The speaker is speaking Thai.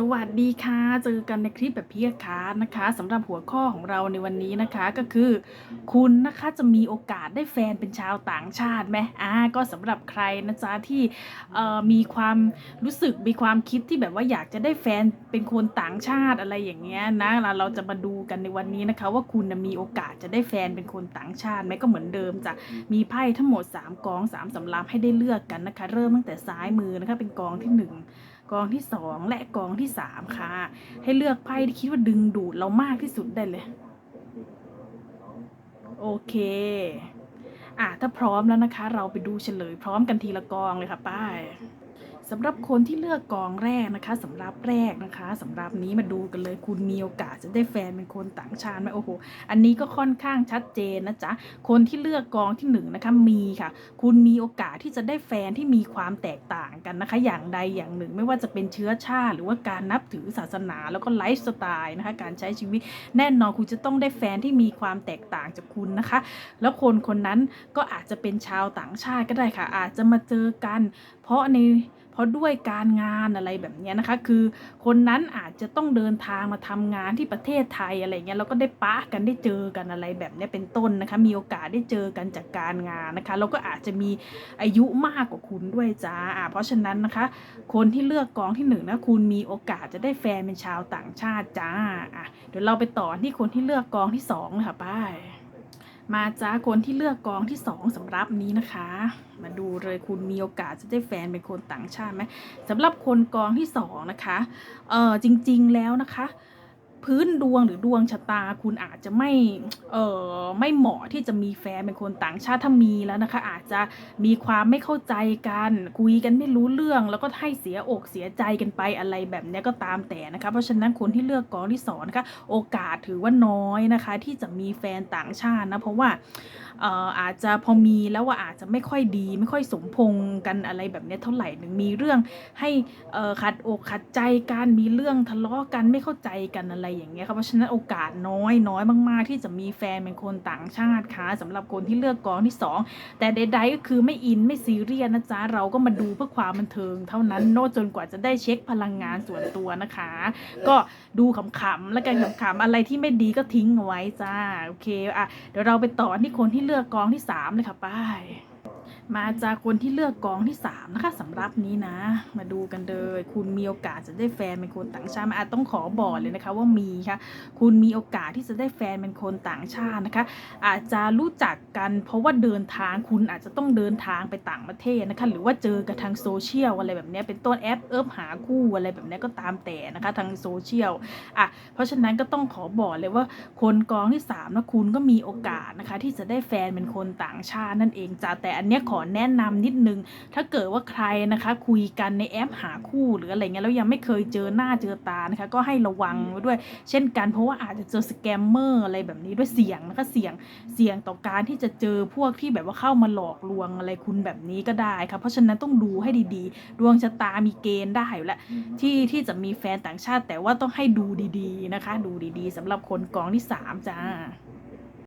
สวัสดีค่ะ เจอกันในคลิปแบบพี่คานะคะสำหรับหัวข้อของเราในวันนี้นะคะก็คือ คุณนะคะจะมีโอกาสได้แฟนเป็นชาวต่างชาติไหมอ่าก็สำหรับใครนะจ๊ะที่มีความรู้สึกมีความคิดที่แบบว่าอยากจะได้แฟนเป็นคนต่างชาติอะไรอย่างเงี้ยนะเราเราจะมาดูกันในวันนี้นะคะ ว่าคุณมีโอกาสจะได้แฟนเป็นคนต่างชาติไหมก็เหมือนเดิมจ้ะมีไพ่ทั้งหมด 3 กอง 3สำรับให้ได้เลือกกันนะคะ เริ่มตั้งแต่ซ้ายมือนะคะเป็นกองที่หนึ่ง กองที่สองและกองที่สามค่ะ ให้เลือกไพ่ที่คิดว่าดึงดูดเรามากที่สุดได้เลย โอเคอะถ้าพร้อมแล้วนะคะ เราไปดูเฉลยพร้อมกันทีละกองเลยค่ะป้าย สำหรับคนที่เลือกกองแรกนะคะสำหรับแรกนะคะสำหรับนี้มาดูกันเลยคุณมีโอกาสจะได้แฟนเป็นคนต่างชาติไหมโอ้โหอันนี้ก็ค่อนข้างชัดเจนนะจ๊ะคนที่เลือกกองที่หนึ่งนะคะมีค่ะ คุณมีโอกาสที่จะได้แฟนที่มีความแตกต่างกันนะคะ อย่างใดอย่างหนึ่ง ไม่ว่าจะเป็นเชื้อชาติ หรือว่าการนับถือศาสนาแล้วก็ไลฟ์สไตล์นะคะการใช้ชีวิตแน่นอนคุณจะต้องได้แฟนที่มีความแตกต่างจากคุณนะคะ แล้วคนคนนั้นก็อาจจะเป็นชาวต่างชาติก็ได้ค่ะ อาจจะมาเจอกัน เพราะใน ราะด้วยการงานอะไรแบบนี้นะคะ คือคนนั้นอาจจะต้องเดินทางมาทำงานที่ประเทศไทยอะไรเงี้ยแล้วก็ได้ปะกันได้เจอกันอะไรแบบนี้เป็นต้นนะคะ มีโอกาสได้เจอกันจากการงานนะคะแล้วก็อาจจะมีอายุมากกว่าคุณด้วยจ้าเพราะฉะนั้นนะคะ คนที่เลือกกองที่หนึ่งนะคุณมีโอกาสจะได้แฟนเป็นชาวต่างชาติจ้าเดี๋ยวเราไปต่อที่คนที่เลือกกองที่สองเลยค่ะป้าย มาจ้าคนที่เลือกกองที่สองสำหรับนี้นะคะ มาดูเลยคุณมีโอกาสจะได้แฟนเป็นคนต่างชาติไหมสำหรับคนกองที่สองนะคะเออจริง ๆแล้วนะคะ พื้นดวงหรือดวงชะตาคุณอาจจะไม่เออไม่เหมาะที่จะมีแฟนเป็นคนต่างชาติถ้ามีแล้วนะคะ อาจจะมีความไม่เข้าใจกัน คุยกันไม่รู้เรื่อง แล้วก็ให้เสียอกเสียใจกันไปอะไรแบบเนี้ยก็ตามแต่นะคะ เพราะฉะนั้นคนที่เลือกกองที่สอนะคะโอกาสถือว่าน้อยนะคะ ที่จะมีแฟนต่างชาตินะ เพราะว่าเอ่ออาจจะพอมีแล้วว่าอาจจะไม่ค่อยดี ไม่ค่อยสมพงกันอะไรแบบเนี้ยเท่าไหร่หนึ่งมีเรื่องให้เอ่อขัดอกขัดใจกันมีเรื่องทะเลาะกันไม่เข้าใจกันอะไรอย่างเงี้ยค่ะเพราะฉะนั้นโอกาสน้อยน้อยมาก ๆ ที่จะมีแฟนเป็นคนต่างชาติค่ะสำหรับคนที่เลือกกองที่สองแต่ใดๆก็คือไม่อินไม่ซีเรียสนะจ๊ะเราก็มาดูเพื่อความบันเทิง เท่านั้นโน้จนกว่าจะได้เช็คพลังงานส่วนตัวนะคะ ก็ดูขำๆแล้วกันขำๆอะไรที่ไม่ดีก็ทิ้งเอาไว้จ้าโอเคอะเดี๋ยวเราไปต่อที่คนที่เลือกกองที่สามเลยค่ะป้าย มาจากคนที่เลือกกองที่สามนะคะสำหรับนี้นะ มาดูกันเลยคุณมีโอกาสจะได้แฟนเป็นคนต่างชาติอาจต้องขอบอกเลยนะคะว่ามีค่ะ คุณมีโอกาสที่จะได้แฟนเป็นคนต่างชาตินะคะ อาจจะรู้จักกันเพราะว่าเดินทางคุณอาจจะต้องเดินทางไปต่างประเทศนะคะหรือว่าเจอกันทางโซเชียลอะไรแบบนี้เป็นต้นแอปเอิบหาคู่อะไรแบบนี้ก็ตามแต่นะคะทางโซเชียลอะเพราะฉะนั้นก็ต้องขอบอกเลยว่าคนกองที่3นะคุณก็มีโอกาสนะคะที่จะได้แฟนเป็นคนต่างชาตินั่นเองจ้าแต่อันเนี้ยขอแนะนำนิดนึง ถ้าเกิดว่าใครนะคะ คุยกันในแอปหาคู่หรืออะไรเงี้ยแล้วยังไม่เคยเจอหน้าเจอตานะคะ ก็ให้ระวังไว้ด้วย เช่นกันเพราะว่าอาจจะเจอสแกมเมอร์อะไรแบบนี้ด้วยเสี่ยงนะคะเสี่ยงเสี่ยงต่อการที่จะเจอพวกที่แบบว่าเข้ามาหลอกลวงอะไรคุณแบบนี้ก็ได้ค่ะเพราะฉะนั้นต้องดูให้ดีๆ ดวงชะตามีเกณฑ์ได้อยู่แล้วที่ที่จะมีแฟนต่างชาติ แต่ว่าต้องให้ดูดีๆนะคะ ดูดีๆสำหรับคนกองที่3จ้า